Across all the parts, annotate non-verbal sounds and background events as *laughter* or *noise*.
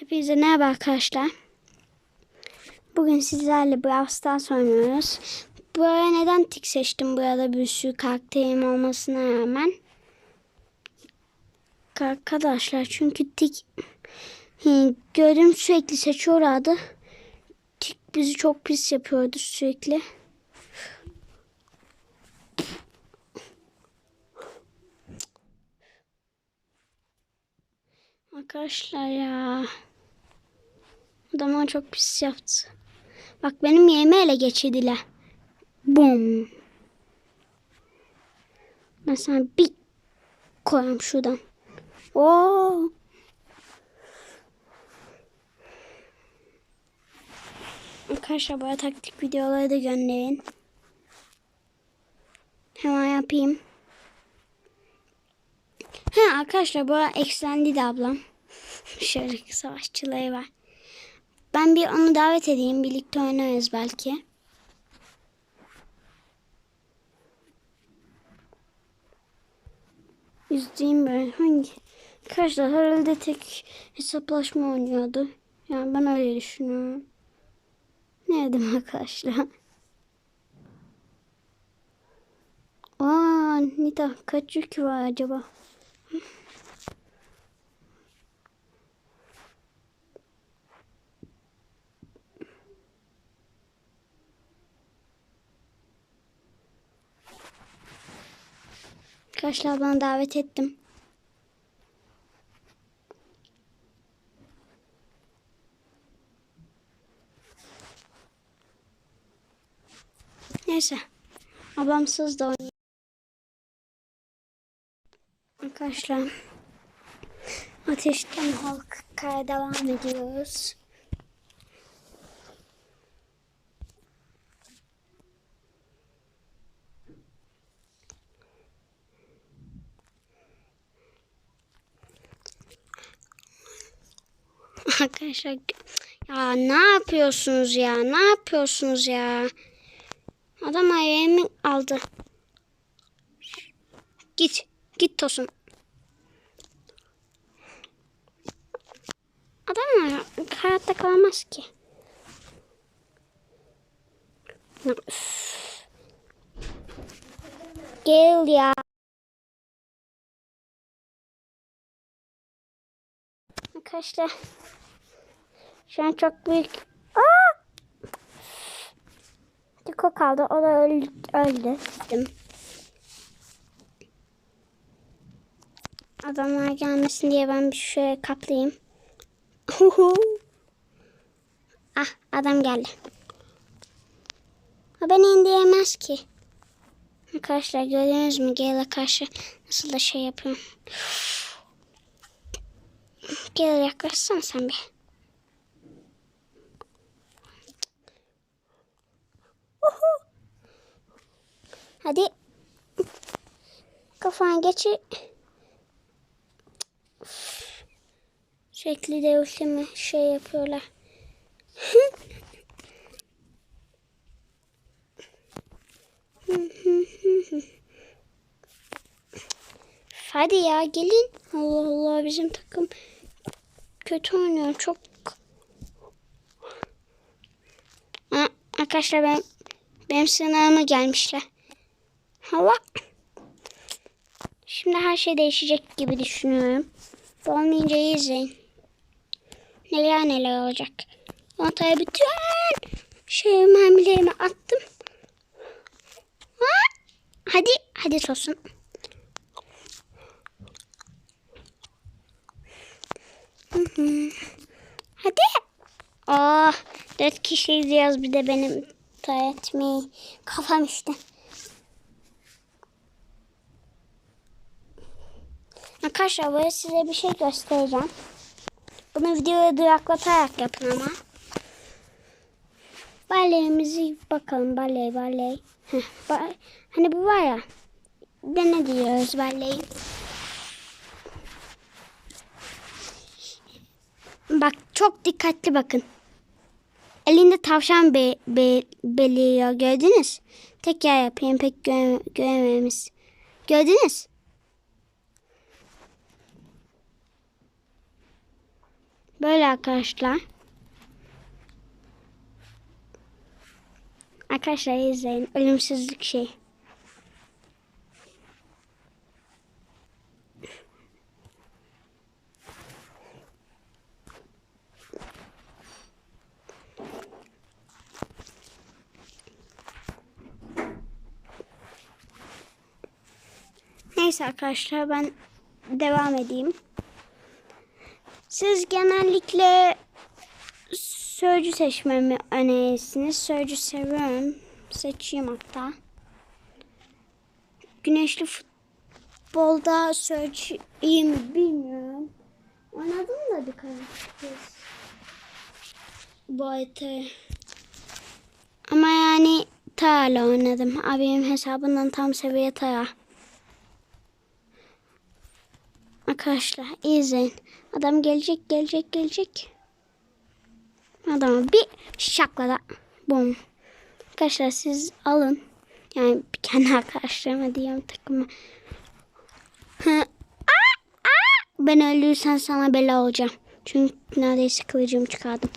Hepinize merhaba arkadaşlar. Bugün sizlerle Brawl Stars oynuyoruz. Buraya neden tik seçtim? Burada bir sürü karakterim olmasına rağmen. Arkadaşlar çünkü tik gördüm sürekli seçiyorlardı. Tik bizi çok pis yapıyordu sürekli. Arkadaşlar ya. Adamlar çok pis yaptı. Bak benim yerimi ele geçirdiler. Bum. Ben sana bir koyayım şuradan. Oo. Arkadaşlar böyle taktik videoları da gönderin. Hemen yapayım. Ha arkadaşlar bu eklendi de ablam. *laughs* Şöyle savaşçıları var. Ben bir onu davet edeyim. Birlikte oynarız belki. İzleyeyim ben. Hangi? Arkadaşlar herhalde tek hesaplaşma oynuyordu. Yani ben öyle düşünüyorum. Ne dedim arkadaşlar? Aa, Nita kaç yükü var acaba? Arkadaşlar bana davet ettim. Neyse. Ablamsız da oynayayım. Arkadaşlar. Ateşten halkaya devam ediyoruz. Arkadaşlar ya ne yapıyorsunuz ya? Ne yapıyorsunuz ya? Adam ayağımı aldı. Git. Git Tosun. Adam. Hayatta kalamaz ki. Üf. Gel ya. Arkadaşlar. Şu çok büyük. Aa! Tiko kaldı. O da öldü. öldü. Adamlar gelmesin diye ben bir şöyle kaplayayım. ah adam geldi. O beni indiremez ki. Arkadaşlar gördünüz mü? Gale'e karşı nasıl da şey yapıyorum. Gel yaklaşsana sen bir. Hadi. Kafana geçir. Sürekli de ultimi şey yapıyorlar. Hadi ya gelin. Allah Allah bizim takım kötü oynuyor çok. Arkadaşlar ben benim sınavıma gelmişler. Hava. Şimdi her şey değişecek gibi düşünüyorum. Olmayınca izleyin. Neler neler olacak. Ortaya bütün şey mermilerimi attım. Ha? Hadi hadi hı. Hadi. Oh, dört kişi izliyoruz bir de benim etmeyi. Kafam işte. Arkadaşlar böyle size bir şey göstereceğim. Bunu videoya duraklatarak yapın ama. Baleyimizi bakalım. Baley baley. Heh, ba hani bu var ya. De ne diyoruz baley? Bak çok dikkatli bakın. Elinde tavşan be, be, beliyor gördünüz. Tekrar yapayım pek göre, görememiş. Gördünüz. Böyle arkadaşlar. Arkadaşlar izleyin. Ölümsüzlük şey. Neyse arkadaşlar ben devam edeyim. Siz genellikle sözcü seçmemi önerirsiniz. Sözcü seviyorum. Seçeyim hatta. Güneşli futbolda sözcü iyi mi bilmiyorum. Oynadım da bir kez. Bu. Ama yani Tayar'la oynadım. Abimin hesabından tam seviye Tayar. Arkadaşlar izleyin. Adam gelecek gelecek gelecek. Adamı bir şaklada bum. Arkadaşlar siz alın. Yani kendi *laughs* arkadaşlarıma diyeyim takımı. Ben ölürsen sana bela olacağım. Çünkü neredeyse kılıcımı çıkardım.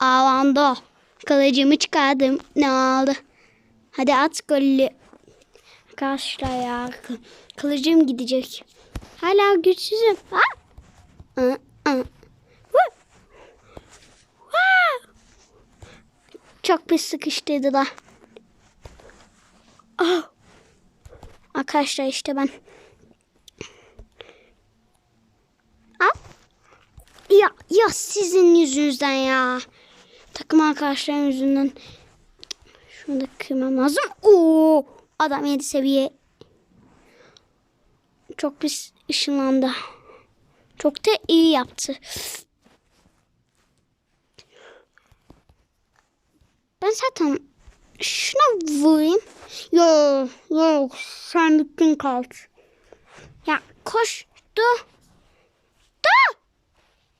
Avando. Kılıcımı çıkardım. Ne oldu? Hadi at golü. Arkadaşlar ya. kı- Kılıcım gidecek. Hala güçsüzüm. Ha? Aa, aa. Çok pis sıkıştırdılar. Ah. Arkadaşlar işte ben. Al. Ya, ya sizin yüzünüzden ya. Takım arkadaşlarım yüzünden. Şunu da kırmam lazım. Oo, adam 7 seviye. Çok pis ışınlandı. Çok da iyi yaptı. Ben zaten şuna vurayım. Yok yok sen bittin kalt. Ya koş dur. Dur.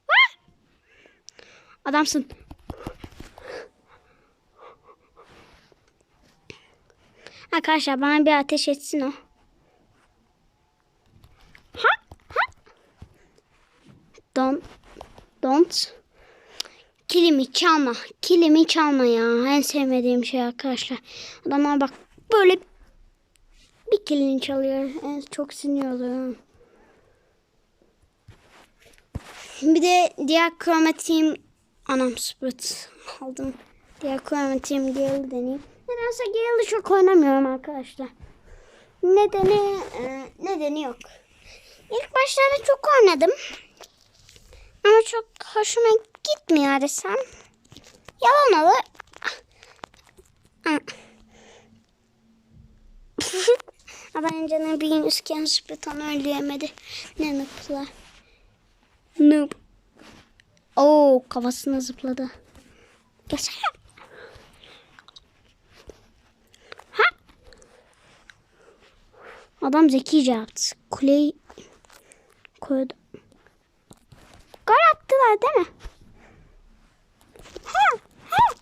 Ha! Adamsın. Arkadaşlar bana bir ateş etsin o. Ha? Ha? Don't. Don't. Kilimi çalma. Kilimi çalma ya. En sevmediğim şey arkadaşlar. Adamlar bak böyle bir kilini çalıyor. En çok sinir oluyorum. Bir de diğer kromatiğim anam sprit aldım. Diğer kromatiğim Gale'ı deneyeyim. Nedense Gale'ı çok oynamıyorum arkadaşlar. Nedeni e, nedeni yok. İlk başlarda çok oynadım. Ama çok hoşuma gitmiyor desem. Yalan olur. *laughs* Canım bir gün üsken Spritan öldüremedi. Ne noob'lar. Noob. Oo kafasına zıpladı. Gelsene. Ha? Adam zekice yaptı. Kuleyi koydu. Attılar değil mi? Ha, ha.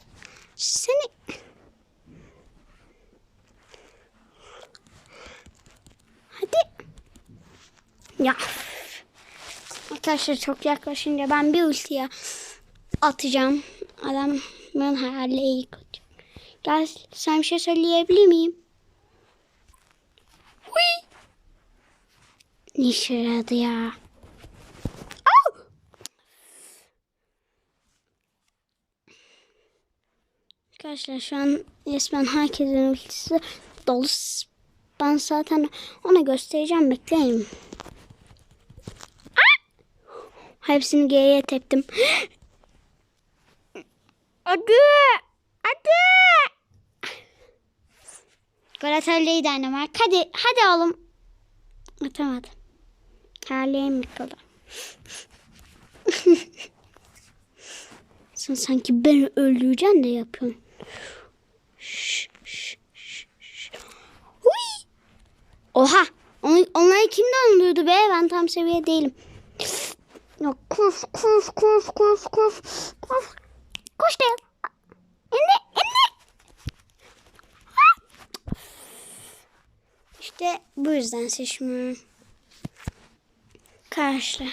Seni... Hadi. Ya. Arkadaşlar çok yaklaşınca ben bir ultiye atacağım. Adamın hayali iyi kötü. Gel sen bir şey söyleyebilir miyim? Huy. Ne işe yaradı ya? Arkadaşlar şu an resmen herkesin ultisi dolu. Ben zaten ona göstereceğim. Bekleyin. Aa! Hepsini geriye teptim. Hadi. Gol atölyeyi Danimark. Hadi. Hadi oğlum. Atamadım. Terliğim yıkıldı. *laughs* Sen sanki beni öldüreceksin de yapıyorsun. Şş! Oha! Onu, onları kim döndürdü be? Ben tam seviye değilim. Ya koş koş koş koş koş koş. Koş değil. İnne. Ha! İşte bu yüzden seçmiyorum. Karşı.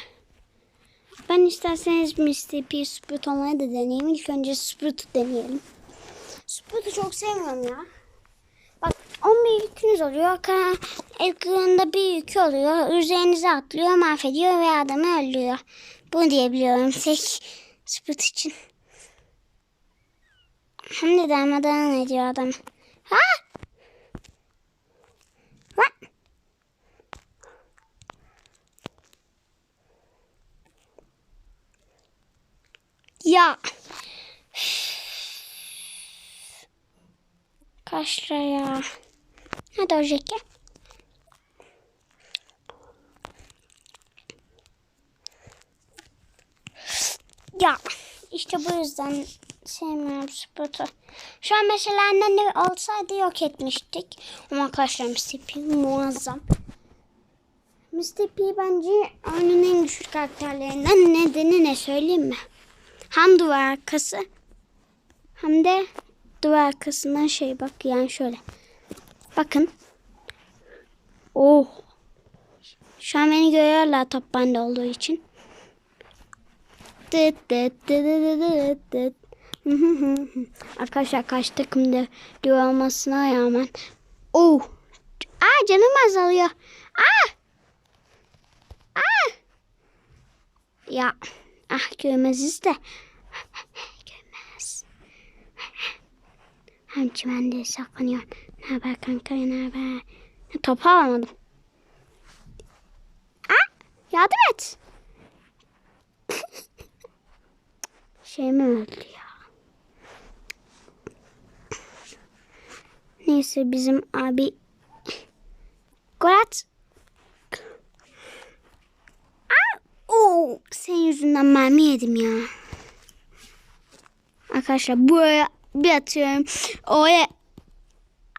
Ben isterseniz Mr. P Sprout olmayı da deneyeyim. İlk önce Sprout'u deneyelim. Sprout'u çok sevmiyorum ya. Bak 11 yükünüz oluyor. Ekranında bir yükü oluyor. Üzerinize atlıyor, mahvediyor ve adamı öldürüyor. Bunu diyebiliyorum tek Sprout için. Hem de darmadağın ediyor adam. Ha! Lan! Ya. Kaç lira ya? Hadi Ojeki. Ya işte bu yüzden sevmiyorum spotu. Şu an mesela annemle olsaydı yok etmiştik. Ama arkadaşlar Mr. Muazzam. Mr. Bence oyunun en güçlü karakterlerinden nedeni ne söyleyeyim mi? Hem duvar arkası hem de duvar arkasından şey bak yani şöyle. Bakın. Oh. Şu an beni görüyorlar top bende olduğu için. Dıt dıt. *laughs* Arkadaşlar kaç takımda duvar olmasına rağmen. Oh. Aa canım azalıyor. Aa. Aa. Ya. Ah görmeziz de. Hem çimende saklanıyor. Ne haber kanka ne haber? Topu alamadım. Aa, yardım et. *laughs* şey mi öldü ya? Neyse bizim abi gol at. Aa, oo, senin yüzünden mermi yedim ya. Arkadaşlar buraya bir atıyorum. Oraya.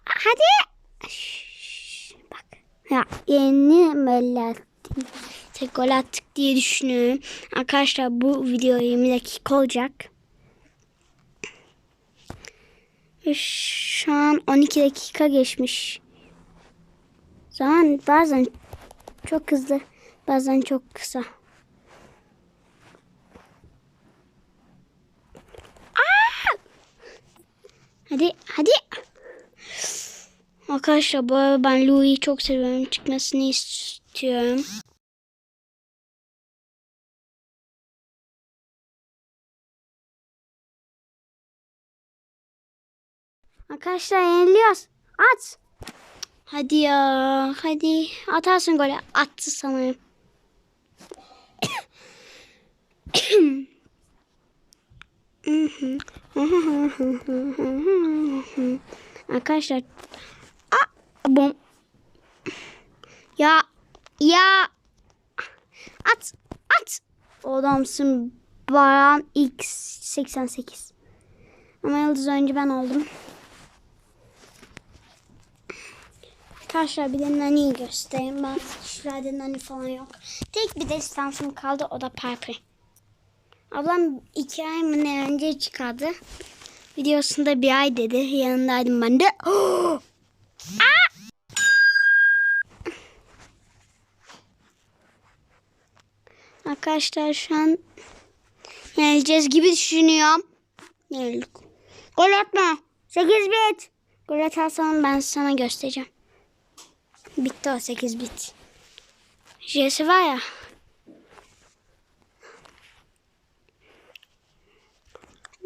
Hadi. Şşş, bak. Ya yeni böyle attım. Tek gol attık diye düşünüyorum. Arkadaşlar bu video 20 dakika olacak. Şu an 12 dakika geçmiş. Zaman bazen çok hızlı, bazen çok kısa. Hadi hadi. Arkadaşlar bu arada ben Louis'i çok seviyorum. Çıkmasını istiyorum. Arkadaşlar yeniliyoruz. At. Hadi ya. Hadi. Atarsın golü. Attı sanırım. *coughs* *coughs* Arkadaşlar. Aa, bom. Ya. Ya. At. At. Adamsın. Baran X88. Ama yıldız önce ben oldum. Arkadaşlar bir de Nani'yi göstereyim. Bazı kişilerde Nani falan yok. Tek bir destansım kaldı o da Piper. Ablam iki ay mı ne önce çıkardı. Videosunda bir ay dedi. Yanındaydım ben de. Aa! *gasps* Arkadaşlar şu an yenileceğiz gibi düşünüyorum. Yenildik. Gol atma. 8 bit. Gol atarsan ben sana göstereceğim. Bitti o 8 bit. Jesse var ya.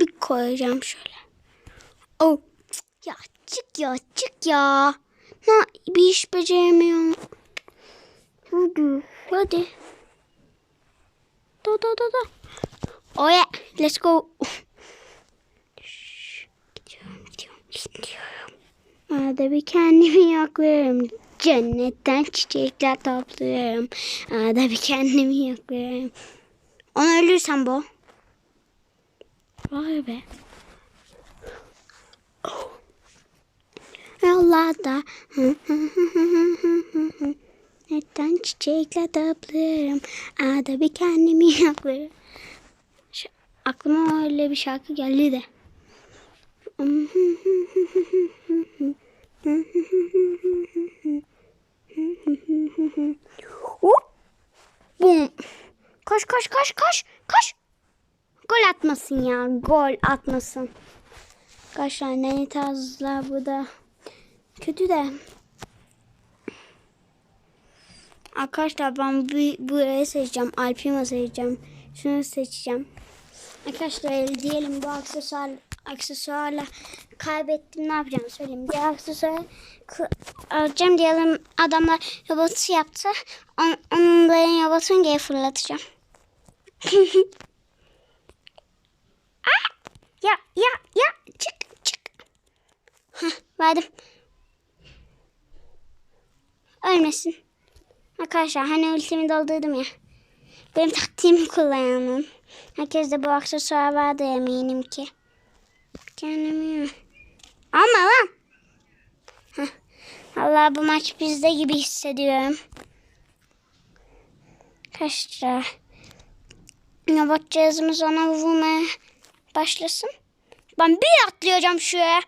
Bir koyacağım şöyle. Oh. Ya çık ya çık ya. Ne bir iş beceremiyorum. Hadi hadi. Da da da da. Oh yeah. Let's go. Şş, Gidiyorum gidiyorum gidiyorum. Arada bir kendimi yaklıyorum. Cennetten çiçekler topluyorum. Arada bir kendimi yaklıyorum. Onu ölürsem bu. Vay be. Yollarda Netten çiçekler toplarım Arada bir kendimi yaklarım Şu, Aklıma öyle bir şarkı geldi de. Bum. Koş koş koş koş. Atmasın ya. Gol atmasın. Arkadaşlar ne tarzlar bu da. Kötü de. Arkadaşlar ben bu, burayı seçeceğim. Alpima seçeceğim. Şunu seçeceğim. Arkadaşlar diyelim bu aksesuar aksesuarla kaybettim ne yapacağım söyleyeyim. Bir aksesuar alacağım diyelim adamlar robotu yaptı. On, onların robotunu geri fırlatacağım. *laughs* Aa! Ya ya ya çık çık. Heh, verdim. Ölmesin. Arkadaşlar hani ultimi doldurdum ya. Benim taktiğimi kullanın. Herkes de bu aksesuar vardı eminim ki. Kendimi Ama lan. Allah bu maç bizde gibi hissediyorum. Arkadaşlar. Robot cihazımız ona vurmaya başlasın. Ben bir atlayacağım şuraya.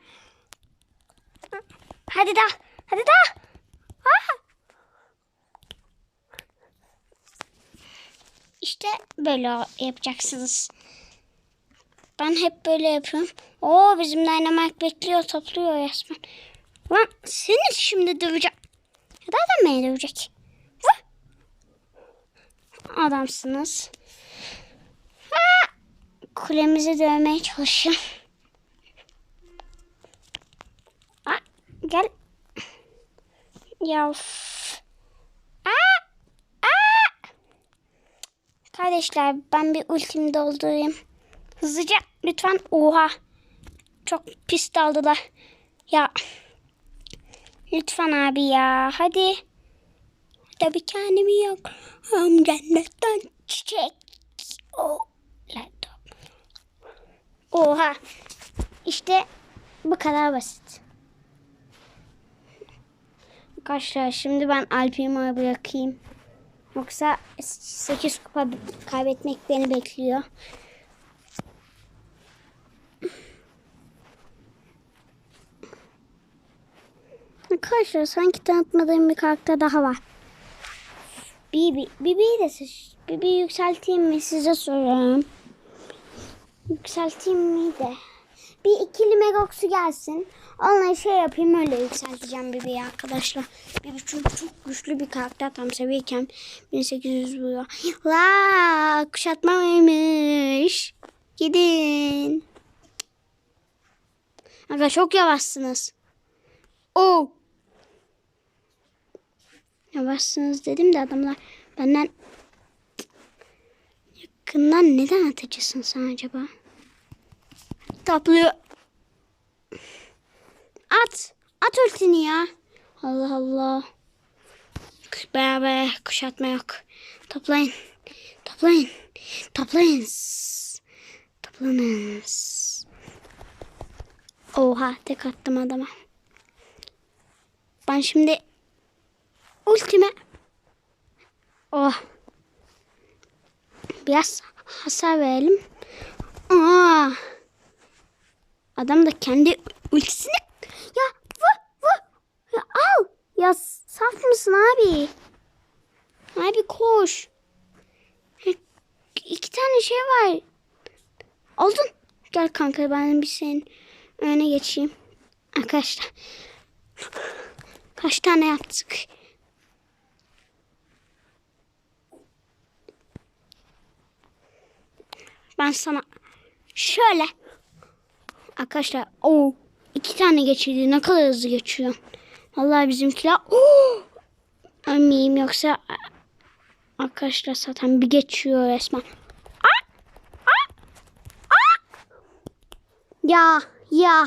Hadi daha. Hadi daha. Ah! İşte böyle yapacaksınız. Ben hep böyle yapıyorum. Oo bizim Dynamite bekliyor topluyor resmen. Lan seni şimdi döveceğim. Ya da beni dövecek. Vah! Adamsınız. Aa! Kulemizi dövmeye çalışıyorum. Gel. Ya. Aa! Aa! Kardeşler ben bir ultimi doldurayım. Hızlıca lütfen. Oha. Çok pis daldılar. Ya. Lütfen abi ya. Hadi. Tabii kendimi yok. Am cennetten çiçek. O. Laptop. Oha. İşte bu kadar basit. Arkadaşlar şimdi ben Alpima'yı bırakayım. Yoksa 8 kupa kaybetmek beni bekliyor. Arkadaşlar sanki tanıtmadığım bir karakter daha var. Bibi. Bibi'yi de seç. Bibi'yi yükselteyim mi size soruyorum. Yükselteyim mi de. Bir ikili Megox'u gelsin. Onunla şey yapayım öyle yükselteceğim Bibi'yi arkadaşlar. Bibi çünkü çok güçlü bir karakter tam seviyken 1800 vuruyor. La kuşatmaymış. Gidin. Aga çok yavaşsınız. Oh. Yavaşsınız dedim de adamlar benden yakından neden atıcısın sen acaba? Taplıyor. At. At ultini ya. Allah Allah. Beraber kuşatma yok. Toplayın. Toplayın. Toplayın. Toplanız. Oha tek attım adama. Ben şimdi ultime oh biraz hasar verelim. Aa. Adam da kendi ultisini ya vı vı ya al ya saf mısın abi? Abi koş. İki tane şey var. Aldın. Gel kanka ben bir senin önüne geçeyim. Arkadaşlar. Kaç tane yaptık? Ben sana şöyle arkadaşlar o iki tane geçirdi ne kadar hızlı geçiyor. Vallahi bizimkiler oh! ölmeyeyim yoksa arkadaşlar zaten bir geçiyor resmen. Aa! Aa! Aa! Ya ya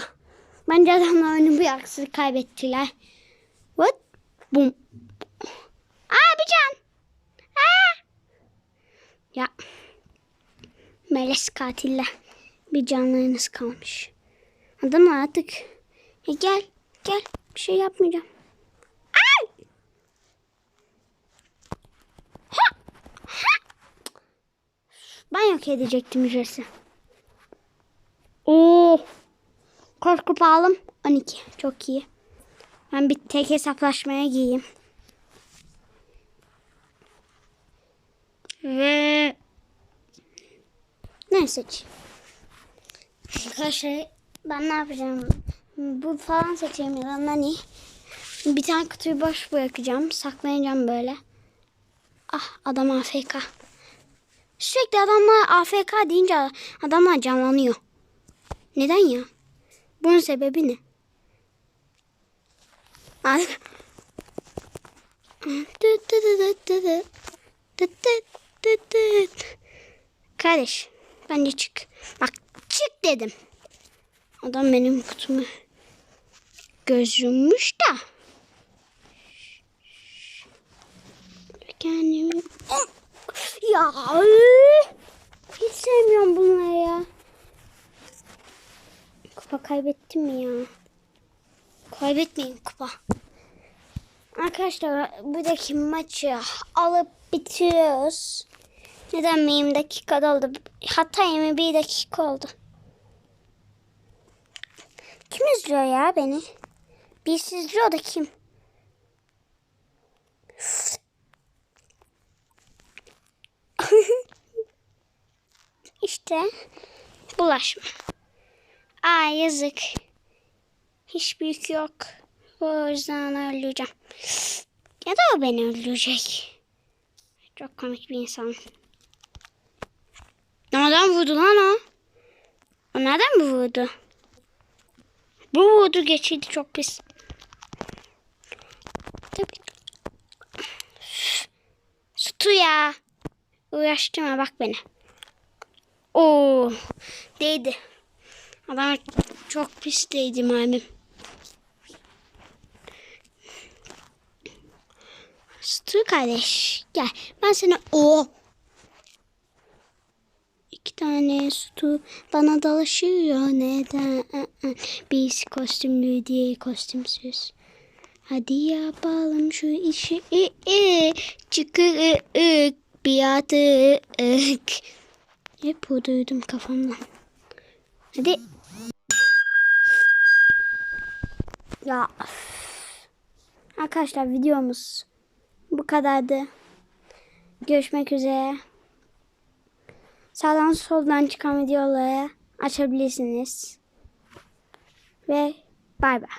bence adamlar oyunu bir haksızlık kaybettiler. What? Bum. Aa bir can. Aa. Ya. Melez katille bir canlarınız kalmış. Adam artık. Ya gel. Gel. Bir şey yapmayacağım. Ay! Ha! Ha! Ben yok edecektim Jesse. Oo. Kaç kupa aldım? 12. Çok iyi. Ben bir tek hesaplaşmaya giyeyim. Ve Ne seç? Arkadaşlar ben ne yapacağım? Bu falan seçeyim ya da nani? Bir tane kutuyu boş bırakacağım. Saklayacağım böyle. Ah adam AFK. Sürekli adamlar AFK deyince adamlar canlanıyor. Neden ya? Bunun sebebi ne? Kardeş bence çık. Bak çık dedim. Adam benim kutumu göz yummuş da. Kendimi... Ya hiç sevmiyorum bunları ya. Kupa kaybettim mi ya? Kaybetmeyin kupa. Arkadaşlar buradaki maçı alıp bitiriyoruz. Neden 20 dakika oldu? Hatta 21 dakika oldu. Kim izliyor ya beni? Birisi izliyor da kim? *laughs* işte bulaşma. Aa yazık. Hiç büyük yok. O yüzden öldüreceğim. Ya da o beni öldürecek. Çok komik bir insan. Nereden vurdu lan o? O nereden vurdu? Bu vurdu geçirdi çok pis. Tabii. Sütü ya. Uğraştırma bak beni. Oo, değdi. Adam çok pis değdi mermim. Sütü kardeş gel. Ben sana o iki tane sütü bana dalaşıyor neden? Biz kostümlü diye kostümsüz. Hadi yapalım şu işi. I, I, çıkık bir atık. Hep bu duydum kafamdan. Hadi. Ya. Arkadaşlar videomuz bu kadardı. Görüşmek üzere. Sağdan soldan çıkan videoları açabilirsiniz. Ve bay bay.